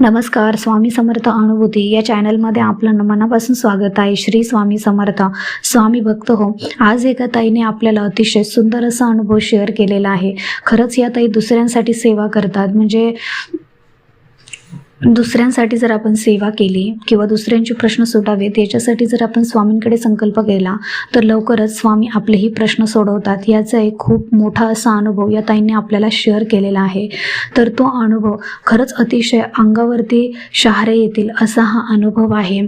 नमस्कार स्वामी समर्थ अनुभूती. या चॅनलमध्ये आपलं मनापासून स्वागत आहे. श्री स्वामी समर्थ स्वामी भक्त हो. आज एका ताईने आपल्याला अतिशय सुंदर असा अनुभव शेअर केलेला आहे. खरंच या ताई दुसऱ्यांसाठी सेवा करतात. म्हणजे दुसऱ्यांसाठी जर आपण सेवा केली किंवा दुसऱ्यांचे प्रश्न सुटावेत याच्यासाठी जर आपण स्वामींकडे संकल्प केला तर लवकरच स्वामी आपलेही प्रश्न सोडवतात. याचा एक खूप मोठा असा अनुभव या ताईंनी आपल्याला शेअर केलेला आहे. तर तो अनुभव खरंच अतिशय अंगावरती शहारे येतील असा हा अनुभव आहे.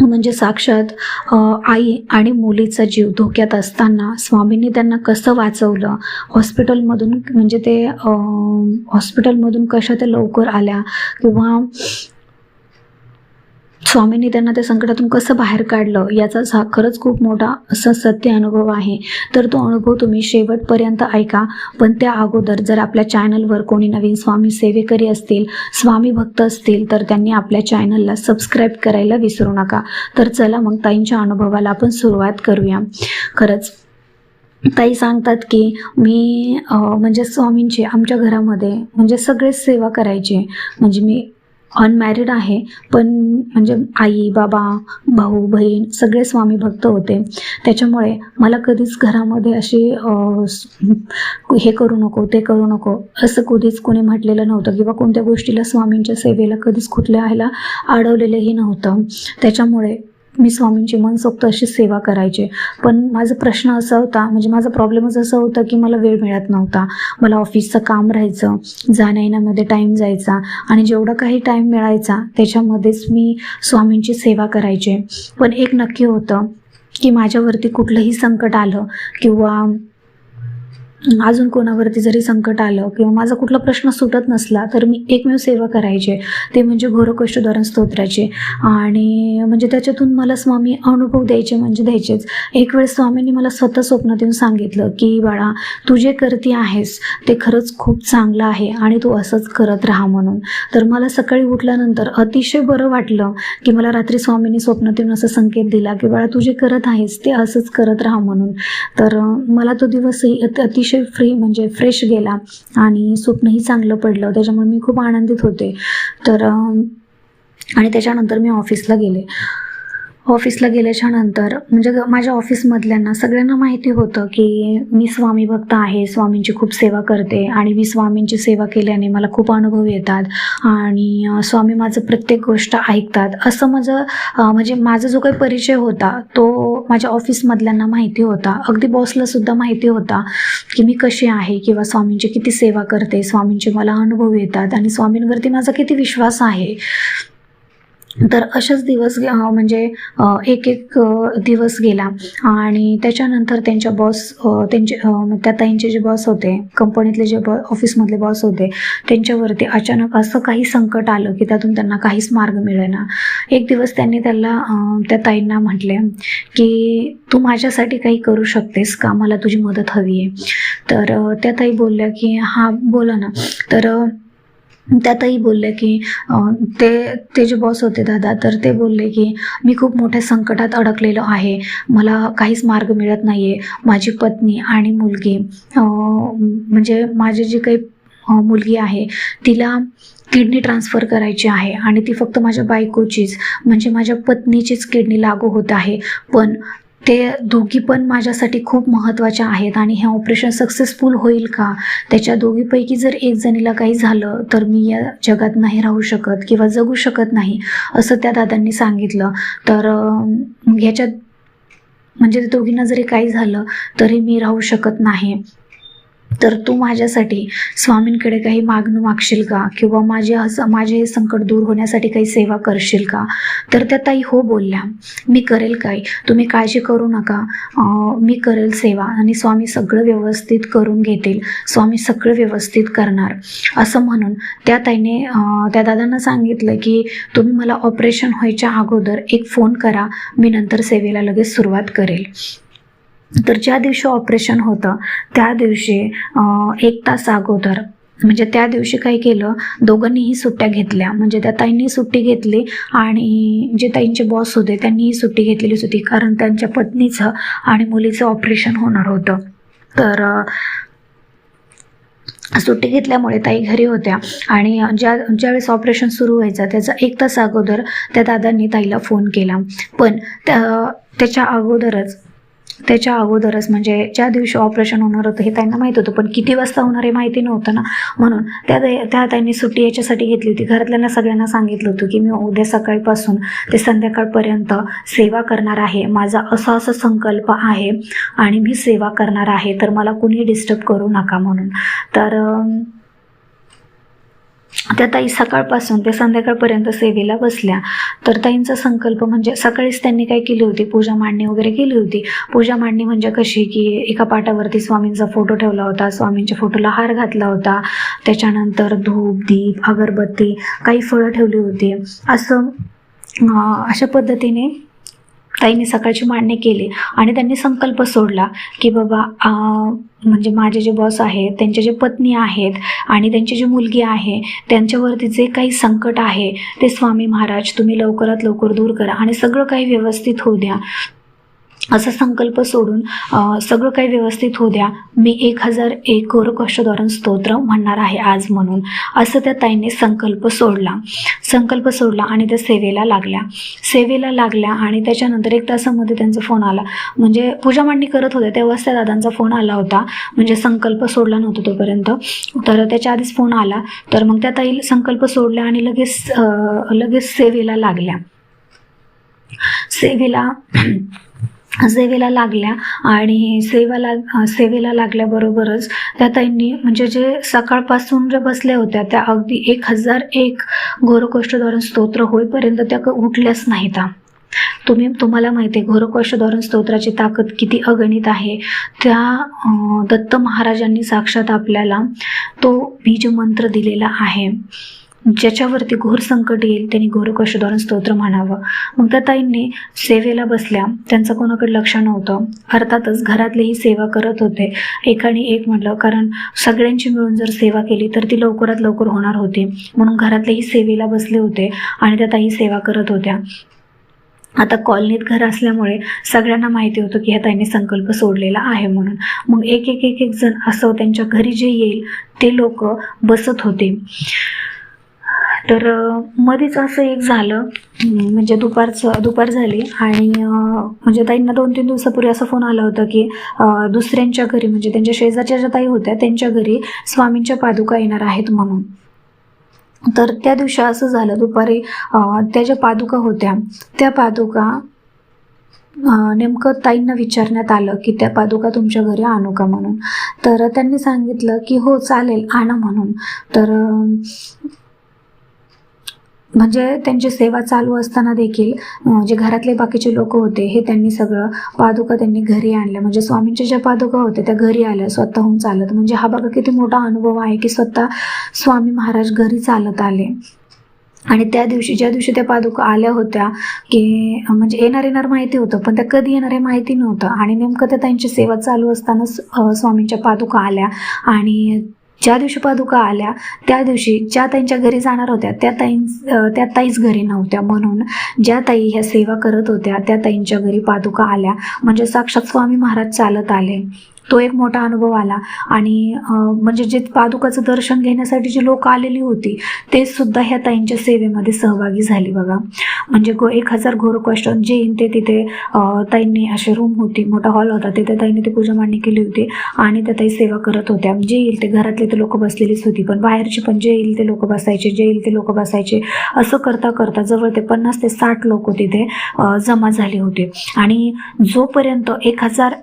म्हणजे साक्षात आई आणि मुलीचा जीव धोक्यात असताना स्वामींनी त्यांना कसं वाचवलं? हॉस्पिटलमधून म्हणजे ते हॉस्पिटलमधून कशा त्या लवकर आल्या? किंवा स्वामींनी त्यांना त्या संकटातून कसं बाहेर काढलं याचा हा खरंच खूप मोठा असा सत्य अनुभव आहे. तर तो अनुभव तुम्ही शेवटपर्यंत ऐका. पण त्या अगोदर जर आपल्या चॅनलवर कोणी नवीन स्वामी सेवेकरी असतील स्वामी भक्त असतील तर त्यांनी आपल्या चॅनलला सबस्क्राईब करायला विसरू नका. तर चला मग ताईंच्या अनुभवाला आपण सुरुवात करूया. खरंच ताई सांगतात की मी म्हणजे स्वामींची आमच्या घरामध्ये म्हणजे सगळेच सेवा करायचे. म्हणजे मी अनमॅरिड आहे पण म्हणजे आई बाबा भाऊ बहीण सगळे स्वामी भक्त होते. त्याच्यामुळे मला कधीच घरामध्ये अशी हे करू नको ते करू नको असं कधीच कोणी म्हटलेलं नव्हतं किंवा कोणत्या गोष्टीला स्वामींच्या सेवेला कधीच कुठल्या ह्याला अडवलेलंही नव्हतं. त्याच्यामुळे मी स्वामींची मनसोक्त अशी सेवा करायचे. पण माझा प्रश्न असा होता म्हणजे माझा प्रॉब्लेमच असा होता की मला वेळ मिळत नव्हता. मला ऑफिसचं काम राहायचं जाण्या येण्यामध्ये टाईम जायचा आणि जेवढा काही टाईम मिळायचा त्याच्यामध्येच मी स्वामींची सेवा करायचे. पण एक नक्की होतं की माझ्यावरती कुठलंही संकट आलं किंवा अजून कोणावरती जरी संकट आलं किंवा माझा कुठला प्रश्न सुटत नसला तर मी एकमेव सेवा करायचे. ते म्हणजे घोरकष्टोधारण स्तोत्राचे. आणि म्हणजे त्याच्यातून मला स्वामी अनुभव द्यायचे म्हणजे द्यायचेच. एक वेळ स्वामींनी मला स्वतः स्वप्नात येऊन सांगितलं की बाळा तू जे करते आहेस ते खरंच खूप चांगलं आहे आणि तू असंच करत राहा म्हणून. तर मला सकाळी उठल्यानंतर अतिशय बरं वाटलं की मला रात्री स्वामींनी स्वप्नात येऊन असं संकेत दिला की बाळा तू जे करत आहेस ते असंच करत राहा म्हणून. तर मला तो दिवसही अत- अतिशय फ्री म्हणजे फ्रेश गेला आणि स्वप्नही चांगलं पडलं. त्याच्यामुळे मी खूप आनंदित होते. तर आणि त्याच्यानंतर मी ऑफिसला गेले. ऑफिसला गेल्याच्यानंतर म्हणजे ग- माझ्या ऑफिसमधल्यांना सगळ्यांना माहिती होतं की मी स्वामी भक्त आहे स्वामींची खूप सेवा करते आणि मी स्वामींची सेवा केल्याने मला खूप अनुभव येतात आणि स्वामी माझं प्रत्येक गोष्ट ऐकतात. असं माझं म्हणजे माझा जो काही परिचय होता तो माझ्या ऑफिसमधल्यांना माहिती होता. अगदी बॉसला सुद्धा माहिती होता की मी कशी आहे किंवा स्वामींची किती सेवा करते स्वामींचे मला अनुभव येतात आणि स्वामींवरती माझा किती विश्वास आहे. तर असेच दिवस म्हणजे एक एक दिवस गेला. आणि त्याच्यानंतर त्यांच्या बॉस त्यांचे त्या ताईंचे जे बॉस होते कंपनीतले जे बॉ ऑफिसमधले बॉस होते त्यांच्यावरती अचानक असं काही संकट आलं की त्यातून त्यांना काहीच मार्ग मिळेना. एक दिवस त्यांनी त्याला त्या ताईंना म्हटले की तू माझ्यासाठी काही करू शकतेस का? मला तुझी मदत हवी आहे. तर त्या ताई बोलल्या की हां बोला ना. तर त्यातही बोलले की ते ते जे बॉस होते दादा तर ते बोलले की मी खूप मोठ्या संकटात अडकलेलो आहे. मला काहीच मार्ग मिळत नाही आहे माझी पत्नी आणि मुलगी म्हणजे माझी जी काही मुलगी आहे तिला किडनी ट्रान्सफर करायची आहे आणि ती फक्त माझ्या बायकोचीच म्हणजे माझ्या पत्नीचीच किडनी लागू होत आहे. पण ते दोघी पण माझ्यासाठी खूप महत्त्वाच्या आहेत आणि हे ऑपरेशन सक्सेसफुल होईल का? त्याच्या दोघीपैकी जर एक जणीला काही झालं तर मी या जगात नाही राहू शकत किंवा जगू शकत नाही असं त्या दादांनी सांगितलं. तर ह्याच्यात म्हणजे दोघींना जरी काही झालं तरी मी राहू शकत नाही. तर तू माझ्यासाठी स्वामींकडे काही मागणं मागशील का? किंवा माझे असं माझे हे संकट दूर होण्यासाठी काही सेवा करशील का? तर त्या ताई हो बोलल्या मी करेल काय? तुम्ही काळजी करू नका. मी करेल सेवा आणि स्वामी सगळं व्यवस्थित करून घेतील. स्वामी सगळं व्यवस्थित करणार. असं म्हणून त्या ताईने त्या दादांना सांगितलं की तुम्ही मला ऑपरेशन व्हायच्या अगोदर एक फोन करा. मी नंतर सेवेला लगेच सुरुवात करेल. तर ज्या दिवशी ऑपरेशन होतं त्या दिवशी एक तास अगोदर म्हणजे त्या दिवशी काय केलं दोघांनीही सुट्ट्या घेतल्या. म्हणजे त्या ताईंनी सुट्टी घेतली आणि जे ताईंचे बॉस होते त्यांनीही सुट्टी घेतलेलीच होती कारण त्यांच्या पत्नीचं आणि मुलीचं ऑपरेशन होणार होतं. तर सुट्टी घेतल्यामुळे ताई घरी होत्या आणि ज्या ज्यावेळेस ऑपरेशन सुरू व्हायचं त्याचा एक तास अगोदर त्या दादांनी ताईला फोन केला. पण त्या त्याच्या अगोदरच त्याच्या अगोदरच म्हणजे ज्या दिवशी ऑपरेशन होणार होतं हे त्यांना माहीत होतं पण किती वाजता होणार हे माहिती नव्हतं ना. म्हणून त्या त्या त्यांनी सुट्टी याच्यासाठी घेतली होती. घरातल्यांना सगळ्यांना सांगितलं होतं की मी उद्या सकाळपासून ते संध्याकाळपर्यंत सेवा करणार आहे. माझा असा असा संकल्प आहे आणि मी सेवा करणार आहे तर मला कुणी डिस्टर्ब करू नका म्हणून. तर त्या ताई सकाळपासून ते संध्याकाळपर्यंत सेवेला बसल्या. तर ताईंचा संकल्प म्हणजे सकाळीच त्यांनी काय केली होती? पूजा मांडणी वगैरे केली होती. पूजा मांडणी म्हणजे कशी? की एका पाटावरती स्वामींचा फोटो ठेवला होता स्वामींच्या फोटोला हार घातला होता. त्याच्यानंतर धूप दीप अगरबत्ती काही फळं ठेवली होती. असं अशा पद्धतीने ताईंनी सकाळची मांडणी केली आणि त्यांनी संकल्प सोडला की बाबा म्हणजे माझे जे बॉस आहेत त्यांचे जे पत्नी आहेत आणि त्यांची जी मुलगी आहे त्यांच्यावरती जे काही संकट आहे ते स्वामी महाराज तुम्ही लवकरात लवकर दूर करा आणि सगळं काही व्यवस्थित होऊ द्या. असा संकल्प सोडून सगळं काही व्यवस्थित होऊ द्या. मी एक हजार एक कष्टधोरण स्तोत्र म्हणणार आहे आज म्हणून. असं त्या ताईने संकल्प सोडला. संकल्प सोडला आणि त्या सेवेला लागल्या. सेवेला लागल्या आणि त्याच्यानंतर एक तासामध्ये त्यांचा फोन आला. म्हणजे पूजा मांडणी करत होत्या तेव्हाच त्या दादांचा फोन आला होता. म्हणजे संकल्प सोडला नव्हता तोपर्यंत. तर त्याच्या आधीच फोन आला. तर मग त्या ताई संकल्प सोडल्या आणि लगेच लगेच सेवेला लागल्या. सेवेला सेवेला लागल्या आणि सेवाला सेवेला लागल्याबरोबरच त्या ताईंनी म्हणजे जे सकाळपासून ज्या बसल्या होत्या त्या अगदी एक हजार एक घोरकोष्ठधोरण स्तोत्र होईपर्यंत त्या उठल्याच नाहीत. तुम्ही तुम्हाला माहिती आहे घोरकोष्ठधोरण स्तोत्राची ताकद किती अगणित आहे. त्या दत्त महाराजांनी साक्षात आपल्याला तो बीज मंत्र दिलेला आहे. ज्याच्यावरती घोर संकट येईल त्यांनी घोरकोष्ठधोरण स्तोत्र म्हणावं. मग त्या ताईंनी सेवेला बसल्या. त्यांचं कोणाकडे लक्ष नव्हतं. अर्थातच घरातलेही सेवा करत होते. एकाने एक म्हटलं कारण सगळ्यांची मिळून जर सेवा केली तर ती लवकरात लवकर होणार होती. म्हणून घरातलेही सेवेला बसले होते आणि त्या ताई सेवा करत होत्या. आता कॉलनीत घर असल्यामुळे सगळ्यांना माहिती होतं की ह्या ताईने संकल्प सोडलेला आहे म्हणून. मग एक एक एक एक जण असं त्यांच्या घरी जे येईल ते लोक बसत होते. तर मध्येच असं एक झालं. म्हणजे दुपारचं दुपार झाली आणि म्हणजे ताईंना दोन तीन दिवसापूर्वी असा फोन आला होता की दुसऱ्यांच्या घरी म्हणजे त्यांच्या शेजारच्या ज्या ताई होत्या त्यांच्या घरी स्वामींच्या पादुका येणार आहेत म्हणून. तर त्या दिवशी असं झालं दुपारी त्या ज्या पादुका होत्या त्या पादुका नेमकं ताईंना विचारण्यात आलं की त्या पादुका तुमच्या घरी आणू का म्हणून. तर त्यांनी सांगितलं की हो चालेल आणा म्हणून. तर म्हणजे त्यांची सेवा चालू असताना देखील जे घरातले बाकीचे लोक होते हे त्यांनी सगळं पादुका त्यांनी घरी आणल्या. म्हणजे स्वामींच्या ज्या पादुका होत्या त्या घरी आल्या स्वतःहून चालत. म्हणजे हा बघा किती मोठा अनुभव आहे की स्वतः स्वामी महाराज घरी चालत आले. आणि त्या दिवशी ज्या दिवशी त्या पादुका आल्या होत्या की म्हणजे येणार येणार माहिती होतं पण त्या कधी येणार हे माहिती नव्हतं. आणि नेमकं त्या त्यांची सेवा चालू असताना स्वामींच्या पादुका आल्या. आणि ज्या दिवशी पादुका आल्या त्या दिवशी ज्या ताईंच्या घरी जाणार होत्या त्या ताई त्या ताईच घरी नव्हत्या. म्हणून ज्या ताई ह्या सेवा करत होत्या त्या ताईंच्या घरी पादुका आल्या. म्हणजे साक्षात स्वामी महाराज चालत आले. तो एक मोठा अनुभव आला. आणि म्हणजे जे पादुकाचं दर्शन घेण्यासाठी जी लोक आलेली होती ते सुद्धा ह्या ताईंच्या सेवेमध्ये सहभागी झाली बघा. म्हणजे गो एक हजार घोरकष्ट जे ते तिथे ताईंनी असे रूम होती मोठा हॉल होता तिथे ताईंनी ती पूजा मांडणी केली होती आणि त्या ताई सेवा करत होत्या. जे येईल ते घरातले ते लोक बसलेलीच होती पण बाहेरचे पण जे येईल ते लोक बसायचे जे येईल ते लोक बसायचे. असं करता करता जवळ ते पन्नास ते साठ लोक तिथे जमा झाले होते. आणि जोपर्यंत एक हजार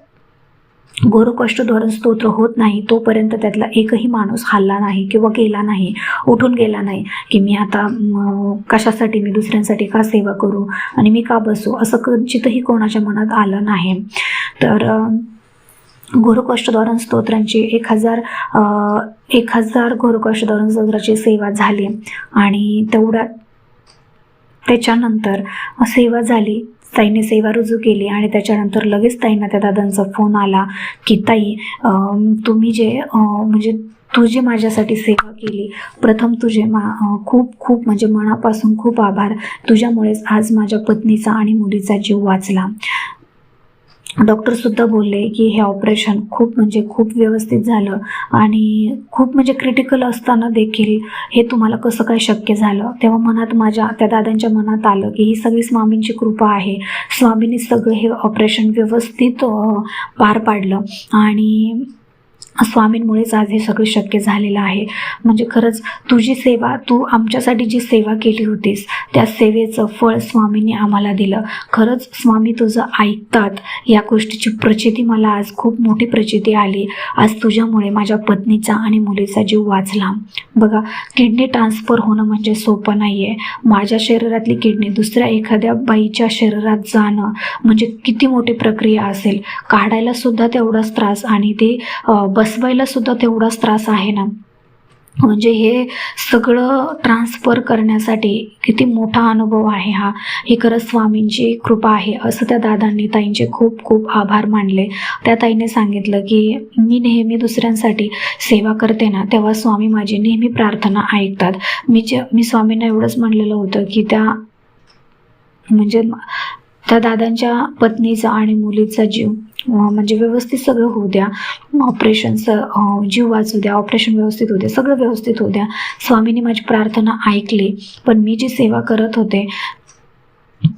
घोरकष्ट धोरण स्तोत्र होत नाही तोपर्यंत त्यातला एकही माणूस हल्ला नाही किंवा गेला नाही उठून गेला नाही की मी आता कशासाठी मी दुसऱ्यांसाठी का सेवा करू आणि मी का बसू असं कदाचितही कोणाच्या मनात आलं नाही. तर अं, घोरकष्टधोरण स्तोत्रांची एक हजार एक हजार घोरकष्टधोरण स्तोत्राची सेवा झाली आणि तेवढ्या त्याच्यानंतर सेवा झाली. ताईने सेवा रुजू केली आणि त्याच्यानंतर लगेच ताईंना त्या दादांचा फोन आला की ताई तुम्ही जे म्हणजे तू जी माझ्यासाठी सेवा केली प्रथम तुझे मा खूप खूप म्हणजे मनापासून खूप आभार. तुझ्यामुळेच आज माझ्या पत्नीचा आणि मुलीचा जीव वाचला. डॉक्टरसुद्धा बोलले की हे ऑपरेशन खूप म्हणजे खूप व्यवस्थित झालं आणि खूप म्हणजे क्रिटिकल असताना देखील हे तुम्हाला कसं काय शक्य झालं? तेव्हा मनात माझ्या त्या दादांच्या मनात आलं की ही सगळी स्वामींची कृपा आहे. स्वामींनी सगळं हे ऑपरेशन व्यवस्थित पार पाडलं आणि स्वामींमुळेच आज हे सगळं शक्य झालेलं आहे. म्हणजे खरंच तुझी सेवा तू आमच्यासाठी जी सेवा केली होतीस त्या सेवेचं फळ स्वामींनी आम्हाला दिलं. खरंच स्वामी तुझं ऐकतात. या गोष्टीची प्रचिती मला आज खूप मोठी प्रचिती आली. आज तुझ्यामुळे माझ्या पत्नीचा आणि मुलीचा जीव वाचला. बघा किडनी ट्रान्सफर होणं म्हणजे सोपं नाही आहे माझ्या शरीरातली किडनी दुसऱ्या एखाद्या बाईच्या शरीरात जाणं म्हणजे किती मोठी प्रक्रिया असेल. काढायला सुद्धा तेवढाच त्रास आणि ते ब बसवायला सुद्धा तेवढाच त्रास आहे ना. म्हणजे हे सगळं ट्रान्सफर करण्यासाठी किती मोठा अनुभव आहे हा. हे खरंच स्वामींची कृपा आहे. असं त्या दादांनी ताईंचे खूप खूप आभार मानले. त्या ताईने सांगितलं की मी नेहमी दुसऱ्यांसाठी सेवा करते ना तेव्हा स्वामी माझी नेहमी प्रार्थना ऐकतात. मी जे मी स्वामींना एवढंच म्हणलेलं होतं की त्या म्हणजे त्या दादांच्या पत्नीचा आणि मुलीचा जीव म्हणजे व्यवस्थित सगळं होऊ द्या. ऑपरेशनचं जीव वाचू द्या. ऑपरेशन व्यवस्थित होऊ द्या. सगळं व्यवस्थित होऊ द्या. स्वामीने माझी प्रार्थना ऐकली. पण मी जी सेवा करत होते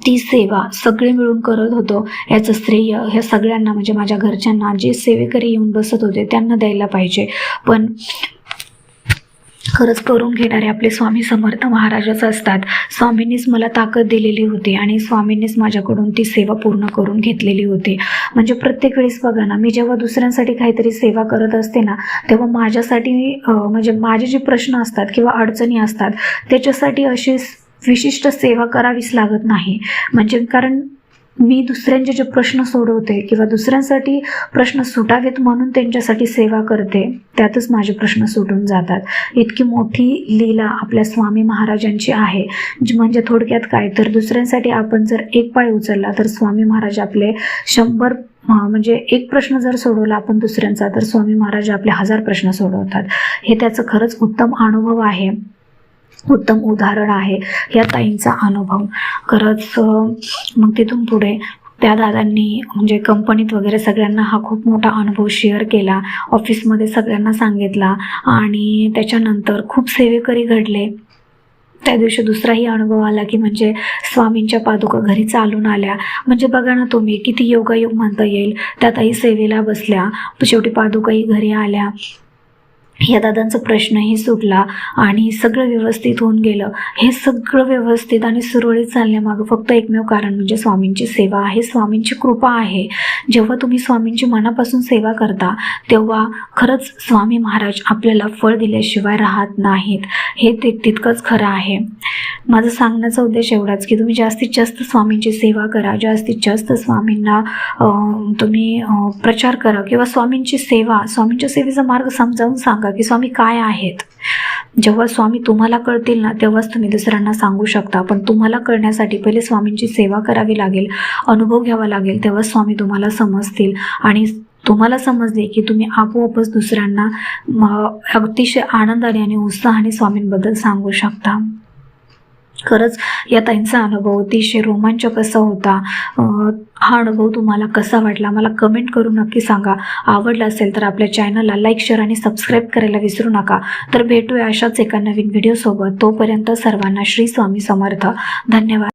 ती सेवा सगळे मिळून करत होतो. याचं श्रेय ह्या सगळ्यांना म्हणजे माझ्या घरच्यांना जे सेवेकरी येऊन बसत होते त्यांना द्यायला पाहिजे. पण खरंच करून घेणारे आपले स्वामी समर्थ महाराजच असतात. स्वामींनीच मला ताकद दिलेली होती आणि स्वामींनीच माझ्याकडून ती सेवा पूर्ण करून घेतलेली होती. म्हणजे प्रत्येक वेळेस बघा ना मी जेव्हा दुसऱ्यांसाठी काहीतरी सेवा करत असते ना तेव्हा माझ्यासाठी म्हणजे माझे जे प्रश्न असतात किंवा अडचणी असतात त्याच्यासाठी अशी विशिष्ट सेवा करावीच लागत नाही. म्हणजे कारण मी दुसऱ्यांचे जे प्रश्न सोडवते किंवा दुसऱ्यांसाठी प्रश्न सुटावेत म्हणून त्यांच्यासाठी सेवा करते त्यातच माझे प्रश्न सुटून जातात. इतकी मोठी लीला आपल्या स्वामी महाराजांची आहे म्हणजे थोडक्यात काय? तर दुसऱ्यांसाठी आपण जर एक पाय उचलला तर स्वामी महाराज आपले शंभर म्हणजे एक प्रश्न जर सोडवला आपण दुसऱ्यांचा तर स्वामी महाराज आपले हजार प्रश्न सोडवतात. हे त्याचं खरंच उत्तम अनुभव आहे. उत्तम उदाहरण आहे या ताईंचा अनुभव. खरंच मग तिथून पुढे त्या दादांनी म्हणजे कंपनीत वगैरे सगळ्यांना हा खूप मोठा अनुभव शेअर केला ऑफिसमध्ये सगळ्यांना सांगितला आणि त्याच्यानंतर खूप सेवेकरी घडले. त्या दिवशी दुसराही अनुभव आला की म्हणजे स्वामींच्या पादुका घरी चालून आल्या. म्हणजे बघा ना तुम्ही किती योगायोग म्हणता येईल. त्या ताई सेवेला बसल्या शेवटी पादुकाही घरी आल्या. या दादांचा प्रश्नही सुटला आणि सगळं व्यवस्थित होऊन गेलं. हे सगळं व्यवस्थित आणि सुरळीत चालण्यामागं फक्त एकमेव कारण म्हणजे स्वामींची सेवा आहे. स्वामींची कृपा आहे. जेव्हा तुम्ही स्वामींची मनापासून सेवा करता तेव्हा खरंच स्वामी महाराज आपल्याला फळ दिल्याशिवाय राहत नाहीत. हे ते तितकंच खरं आहे. माझं सांगण्याचा उद्देश एवढाच की तुम्ही जास्तीत जास्त स्वामींची सेवा करा. जास्तीत जास्त स्वामींना तुम्ही प्रचार करा किंवा स्वामींची सेवा स्वामींच्या सेवेचा मार्ग समजावून सांगा. की स्वामी काय आहेत? जेव्हा स्वामी तुम्हाला कळतील ना तेव्हाच तुम्ही दुसऱ्यांना सांगू शकता. पण तुम्हाला कळण्यासाठी पहिले स्वामींची सेवा करावी लागेल अनुभव घ्यावा लागेल तेव्हाच स्वामी तुम्हाला समजतील. आणि तुम्हाला समजले की तुम्ही आपोआपच दुसऱ्यांना अतिशय आनंदाने आणि उत्साहाने स्वामींबद्दल सांगू शकता. खरंच या ताईंचा अनुभव अतिशय रोमांचक असा होता. हा अनुभव तुम्हाला कसा वाटला? मला कमेंट करून नक्की सांगा. आवडला असेल तर आपल्या चॅनलला लाईक शेअर आणि सबस्क्राईब करायला विसरू नका. तर भेटूया अशाच एका नवीन व्हिडिओसोबत तोपर्यंत सर्वांना श्री स्वामी समर्थ. धन्यवाद.